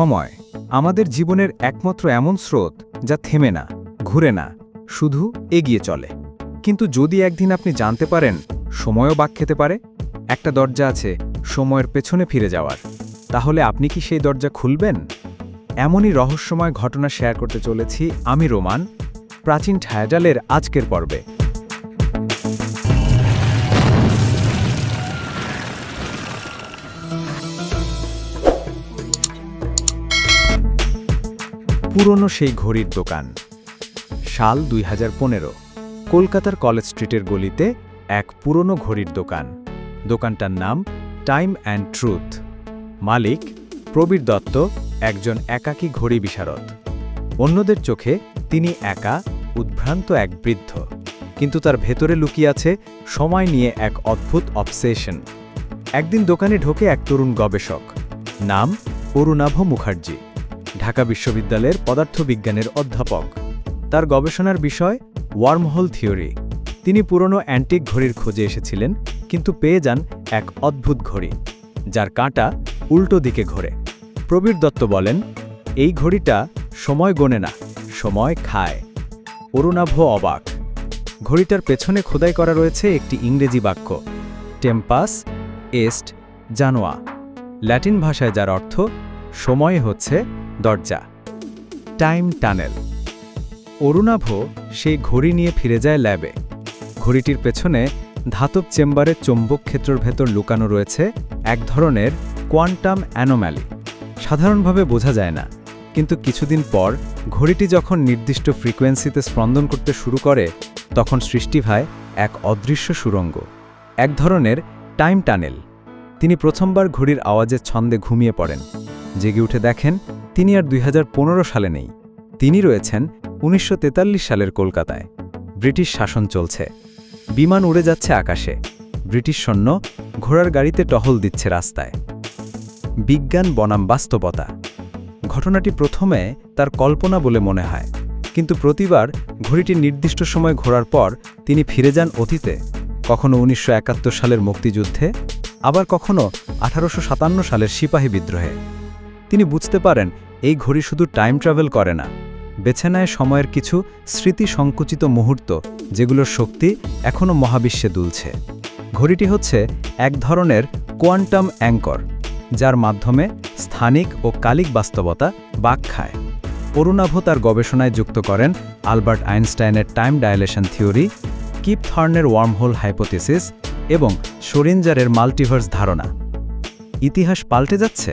সময়, আমাদের জীবনের একমাত্র এমন স্রোত যা থেমে না, ঘুরে না, শুধু এগিয়ে চলে। কিন্তু যদি একদিন আপনি জানতে পারেন, সময়ও বাক খেতে পারে, একটা দরজা আছে, সময়ের পেছনে ফিরে যাওয়ার, তাহলে আপনি কি সেই দরজা খুলবেন? এমনই রহস্যময় ঘটনা শেয়ার করতে চলেছি আমি, রোমান। প্রাচীন ছায়াজালের আজকের পর্বে। পুরনো সেই ঘড়ির দোকান। সাল দুই হাজার পনেরো, কলকাতার কলেজ স্ট্রিটের গলিতে এক পুরনো ঘড়ির দোকান। দোকানটার নাম টাইম অ্যান্ড ট্রুথ। মালিক প্রবীর দত্ত, একজন একাকী ঘড়ি বিশারদ। অন্যদের চোখে তিনি একা, উদ্ভ্রান্ত এক বৃদ্ধ। কিন্তু তার ভেতরে লুকিয়ে আছে সময় নিয়ে এক অদ্ভুত অবসেশন। একদিন দোকানে ঢোকে এক তরুণ গবেষক। নাম অরুণাভ মুখার্জি। ঢাকা বিশ্ববিদ্যালয়ের পদার্থবিজ্ঞানের অধ্যাপক। তার গবেষণার বিষয়, ওয়ার্মহোল থিওরি। তিনি পুরনো অ্যান্টিক ঘড়ির খোঁজে এসেছিলেন, কিন্তু পেয়ে যান এক অদ্ভুত ঘড়ি, যার কাঁটা উল্টো দিকে ঘোরে। প্রবীর দত্ত বলেন, এই ঘড়িটা সময় গোনে না, সময় খায়। অরুণাভ অবাক। ঘড়িটার পেছনে খোদাই করা রয়েছে একটি ইংরেজি বাক্য, টেম্পাস এস্ট জানোয়া। ল্যাটিন ভাষায় যার অর্থ, সময় হচ্ছে দরজা। Time tunnel. অরুণাভ সেই ঘড়ি নিয়ে ফিরে যায় ল্যাবে। ঘড়িটির পেছনে ধাতব চেম্বারের চৌম্বক ক্ষেত্রের ভেতর লুকানো রয়েছে এক ধরনের কোয়ান্টাম অ্যানোম্যালি। সাধারণভাবে বোঝা যায় না, কিন্তু কিছুদিন পর ঘড়িটি যখন নির্দিষ্ট ফ্রিকোয়েন্সিতে স্পন্দন করতে শুরু করে, তখন সৃষ্টি হয় এক অদৃশ্য সুরঙ্গ, এক ধরনের টাইম টানেল। তিনি প্রথমবার ঘড়ির আওয়াজের ছন্দে ঘুমিয়ে পড়েন। জেগে উঠে দেখেন তিনি আর দুই হাজার পনেরো সালে নেই। তিনি রয়েছেন উনিশশো তেতাল্লিশ সালের কলকাতায়। ব্রিটিশ শাসন চলছে। বিমান উড়ে যাচ্ছে আকাশে। ব্রিটিশ সৈন্য ঘোড়ার গাড়িতে টহল দিচ্ছে রাস্তায়। বিজ্ঞান বনাম বাস্তবতা। ঘটনাটি প্রথমে তার কল্পনা বলে মনে হয়। কিন্তু প্রতিবার ঘড়িটি নির্দিষ্ট সময় ঘোরার পর তিনি ফিরে যান অতীতে। কখনো উনিশশো একাত্তর সালের মুক্তিযুদ্ধে, আবার কখনো আঠারোশো সাতান্ন সালের সিপাহী বিদ্রোহে। তিনি বুঝতে পারেন, এই ঘড়ি শুধু টাইম ট্রাভেল করে না। বেছে নেয় সময়ের কিছু স্মৃতি সংকুচিত মুহূর্ত, যেগুলোর শক্তি এখনও মহাবিশ্বে দুলছে। ঘড়িটি হচ্ছে এক ধরনের কোয়ান্টাম অ্যাঙ্কর যার মাধ্যমে স্থানিক ও কালিক বাস্তবতা বাক খায়। অরুণাভ তার গবেষণায় যুক্ত করেন আলবার্ট আইনস্টাইনের টাইম ডায়ালেশন থিওরি কিপ থর্নের ওয়ার্মহোল হাইপোথিসিস এবং সরিঞ্জারের মাল্টিভার্স ধারণা। ইতিহাস পাল্টে যাচ্ছে?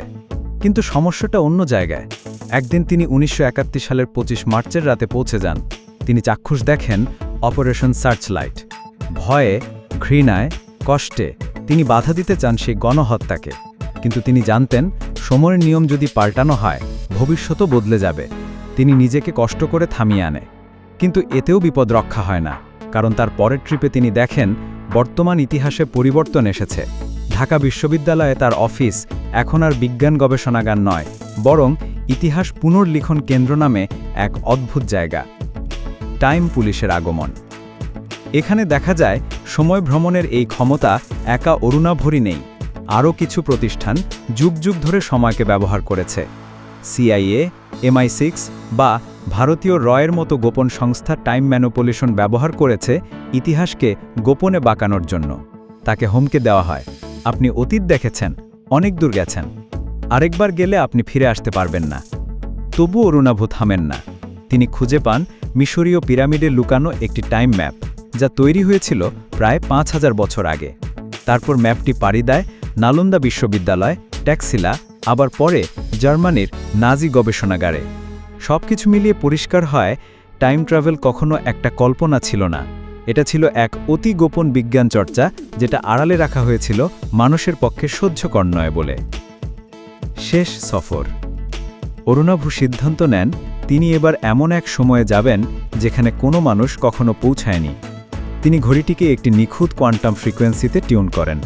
কিন্তু সমস্যাটা অন্য জায়গায়। একদিন তিনি উনিশশো সালের ২৫ মার্চের রাতে পৌঁছে যান। তিনি চাক্ষুষ দেখেন অপারেশন সার্চলাইট। ভয়ে, ঘৃণায়, কষ্টে তিনি বাধা দিতে চান সেই গণহত্যাকে। কিন্তু তিনি জানতেন, সময়ের নিয়ম যদি পাল্টানো হয়, ভবিষ্যতও বদলে যাবে। তিনি নিজেকে কষ্ট করে থামিয়ে আনে। কিন্তু এতেও বিপদ রক্ষা হয় না, কারণ তার পরের ট্রিপে তিনি দেখেন, বর্তমান ইতিহাসে পরিবর্তন এসেছে। ঢাকা বিশ্ববিদ্যালয়ে তার অফিস এখন আর বিজ্ঞান গবেষণাগার নয়, বরং ইতিহাস পুনর্লিখন কেন্দ্র নামে এক অদ্ভুত জায়গা, টাইম পুলিশের আগমন। এখানে দেখা যায়, সময় ভ্রমণের এই ক্ষমতা একা অরুণাভরি নেই। আরও কিছু প্রতিষ্ঠান যুগ যুগ ধরে সময়কে ব্যবহার করেছে। সিআইএ, এমআই সিক্স বা ভারতীয় রয়ের মতো গোপন সংস্থা টাইম ম্যানোপুলেশন ব্যবহার করেছে ইতিহাসকে গোপনে বাঁকানোর জন্য। তাকে হুমকে দেওয়া হয়। আপনি অতীত দেখেছেন, অনেক দূর গেছেন। আরেকবার গেলে আপনি ফিরে আসতে পারবেন না। তবু অরুণাভ থামেন না। তিনি খুঁজে পান মিশরীয় পিরামিডে লুকানো একটি টাইম ম্যাপ, যা তৈরি হয়েছিল প্রায় পাঁচ হাজার বছর আগে। তারপর ম্যাপটি পাড়ি দেয় নালন্দা বিশ্ববিদ্যালয়, ট্যাক্সিলা, আবার পরে জার্মানির নাজি গবেষণাগারে। সবকিছু মিলিয়ে পরিষ্কার হয়, টাইম ট্রাভেল কখনো একটা কল্পনা ছিল না। এটা ছিল এক অতি গোপন বিজ্ঞান চর্চা যেটা আড়ালে রাখা হয়েছিল মানুষের পক্ষে সহ্যকর নয় বলে। শেষ সফর। অরুণাভু সিদ্ধান্ত নেন, তিনি এবার এমন এক সময়ে যাবেন যেখানে কোনো মানুষ কখনো পৌঁছায়নি। তিনি ঘড়িটিকে একটি নিখুঁত কোয়ান্টাম ফ্রিকোয়েন্সিতে টিউন করেন।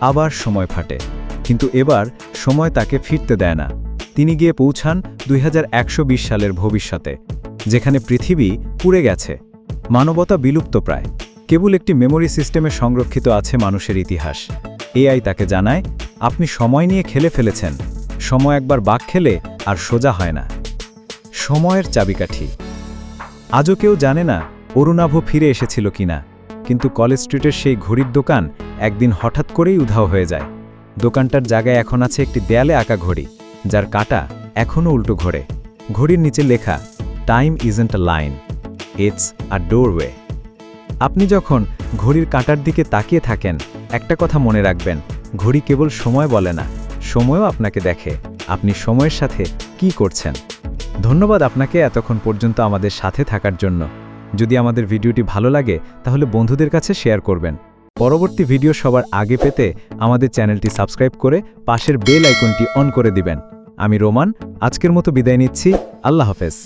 আবার সময় ফাটে, কিন্তু এবার সময় তাকে ফিরতে দেয় না। তিনি গিয়ে পৌঁছান দুই হাজার একশো বিশ সালের ভবিষ্যতে, যেখানে পৃথিবী পুড়ে গেছে। মানবতা বিলুপ্ত প্রায়। কেবল একটি মেমোরি সিস্টেমে সংরক্ষিত আছে মানুষের ইতিহাস। এআই তাকে জানায়, আপনি সময় নিয়ে খেলে ফেলেছেন। সময় একবার বাঘ খেলে আর সোজা হয় না। সময়ের চাবিকাঠি। আজও কেউ জানে না অরুণাভ ফিরে এসেছিল কিনা কিন্তু কলেজ স্ট্রিটের সেই ঘড়ির দোকান একদিন হঠাৎ করেই উধাও হয়ে যায়। দোকানটার জায়গায় এখন আছে একটি দেয়ালে আঁকা ঘড়ি, যার কাটা এখনও উল্টো ঘোরে। ঘড়ির নিচে লেখা time isn't line it's a doorway. আপনি যখন ঘড়ির কাঁটার দিকে তাকিয়ে থাকেন, একটা কথা মনে রাখবেন, ঘড়ি কেবল সময় বলে না, সময়ও আপনাকে দেখে, আপনি সময়ের সাথে কি করছেন। ধন্যবাদ আপনাকে এতক্ষণ পর্যন্ত আমাদের সাথে থাকার জন্য। যদি আমাদের ভিডিওটি ভালো লাগে, তাহলে বন্ধুদের কাছে শেয়ার করবেন। পরবর্তী ভিডিও সবার আগে পেতে আমাদের চ্যানেলটি সাবস্ক্রাইব করে পাশের বেল আইকনটি অন করে দিবেন। আমি রোমান, আজকের মতো বিদায় নিচ্ছি, আল্লাহ হাফেজ।